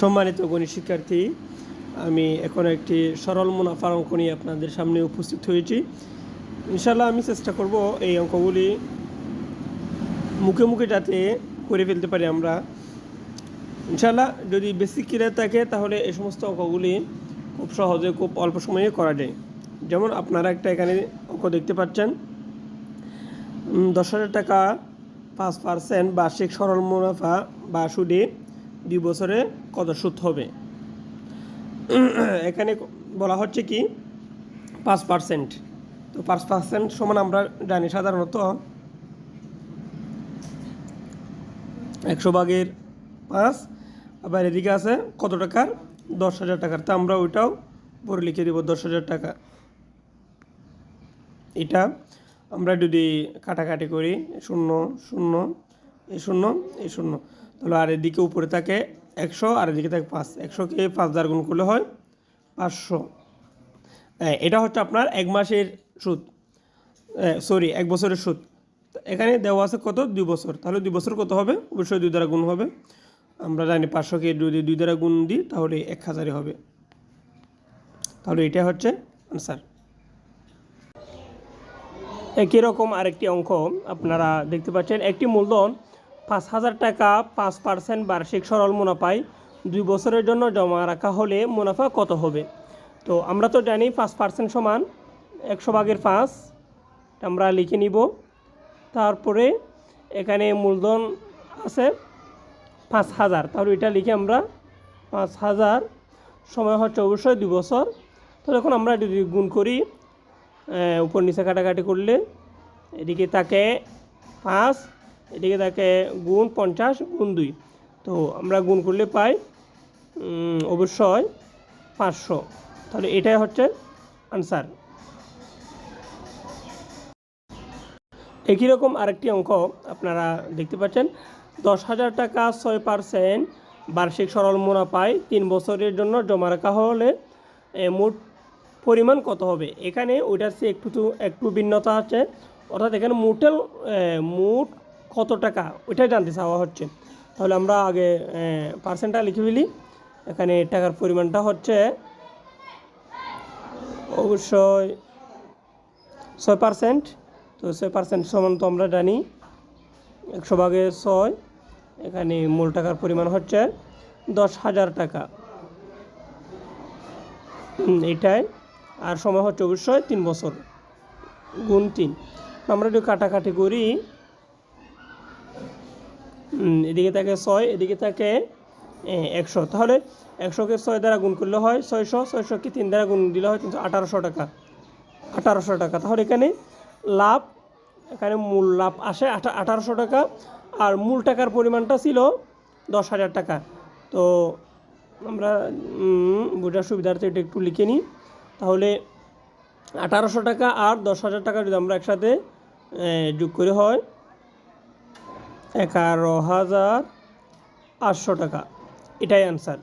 সম্মানিত গণিত শিক্ষার্থী, আমি এখন একটি সরল মুনাফার অঙ্ক নিয়ে আপনাদের সামনে উপস্থিত হয়েছি। ইনশাল্লাহ আমি চেষ্টা করব এই অঙ্কগুলি মুখে মুখে যাতে করে ফেলতে পারি আমরা। ইনশাল্লাহ যদি বেসিক ক্লিয়ার থাকে তাহলে এই সমস্ত অঙ্কগুলি খুব সহজে, খুব অল্প সময়ে করা যায়। যেমন আপনারা একটা এখানে অঙ্ক দেখতে পাচ্ছেন। দশ হাজার টাকা পাঁচ পার্সেন্ট বার্ষিক সরল মুনাফা বা সুদে দুই বছরে কত সুদ হবে। এখানে বলা হচ্ছে কি, পাঁচ পার্সেন্ট তো পাঁচ পার্সেন্ট সমান আমরা জানি সাধারণত একশো ভাগের পাঁচ, আবার এদিকে আছে কত টাকার? দশ হাজার টাকার। তা আমরা ওইটাও পরে লিখে দেবো দশ হাজার টাকা। এটা আমরা যদি কাটাকাটি করি, শূন্য শূন্য এই শূন্য এই শূন্য। তাহলে আর এদিকে উপরে থাকে একশো, আর এদিকে থাকে পাঁচ। একশোকে পাঁচ দ্বার গুণ করলে হয় পাঁচশো। এটা হচ্ছে আপনার এক মাসের সুদ। সরি এক বছরের সুদ। এখানে দেওয়া আছে কত? দুই বছর। তাহলে দুই বছর কত হবে? অবশ্যই দুই দ্বারা গুণ হবে। আমরা জানি পাঁচশোকে যদি দুই দ্বারা গুণ দিই, তাহলে এক হাজারই হবে। তাহলে এটা হচ্ছে আনসার একই রকম আরেকটি অঙ্ক আপনারা দেখতে পাচ্ছেন। একটি মূলধন পাঁচ হাজার টাকা, পাঁচ পার্সেন্ট বার্ষিক সরল মুনাফায় দুই বছরের জন্য জমা রাখা হলে মুনাফা কত হবে? তো আমরা তো জানি পাঁচ পার্সেন্ট সমান একশো ভাগের পাঁচ আমরা লিখে নিব। তারপরে এখানে মূলধন আছে পাঁচ হাজার, তাহলে এটা লিখে আমরা পাঁচ হাজার সময় হচ্ছে অবশ্যই দুই বছর। তো এখন আমরা যদি গুণ করি উপর নিচে কাটাকাটি করলে এদিকে তাকে পাঁচ এদিকে থাকে গুণ পঞ্চাশ, গুণ দুই। তো আমরা গুণ করলে পাই অবশ্যই পাঁচশো। তাহলে এটাই হচ্ছে আনসার একই রকম আরেকটি অঙ্ক আপনারা দেখতে পাচ্ছেন। দশ হাজার টাকা ছয় পার্সেন্ট বার্ষিক সরল মুনাফায় তিন বছরের জন্য জমা রাখা হলে মোট পরিমাণ কত হবে? এখানে ওইটার চেয়ে একটু একটু ভিন্নতা আছে। অর্থাৎ এখানে মোটেল মোট কত টাকা? ওইটাই জানতে চাওয়া হচ্ছে। তাহলে আমরা আগে পার্সেন্টটা লিখে ফেলি। এখানে টাকার পরিমাণটা হচ্ছে অবশ্যই ছয় পার্সেন্ট তো ছয় পার্সেন্ট সমান তো আমরা জানি একশো ভাগে ছয়। এখানে মূল টাকার পরিমাণ হচ্ছে দশ হাজার টাকা। এটাই আর সময় হচ্ছে অবশ্যই তিন বছর। গুণ তিন। আমরা একটু কাটাকাটি করি এদিকে থাকে ছয়, এদিকে থাকে একশো। তাহলে একশোকে ছয় দ্বারা গুণ করলে হয় ছয়শো, ছয়শোকে তিন দ্বারা গুণ দিলে হয় কিন্তু আঠারোশো টাকা। আঠারোশো টাকা। তাহলে এখানে লাভ, এখানে মূল লাভ আসে আঠা আঠারোশো টাকা। আর মূল টাকার পরিমাণটা ছিল দশ হাজার টাকা। তো আমরা বোঝার সুবিধার্থে এটা একটু লিখে নিই। তাহলে আঠারোশো টাকা আর দশ হাজার টাকা যদি আমরা একসাথে যোগ করে হয় এগারো হাজার আটশো টাকা। এটাই অ্যান্সার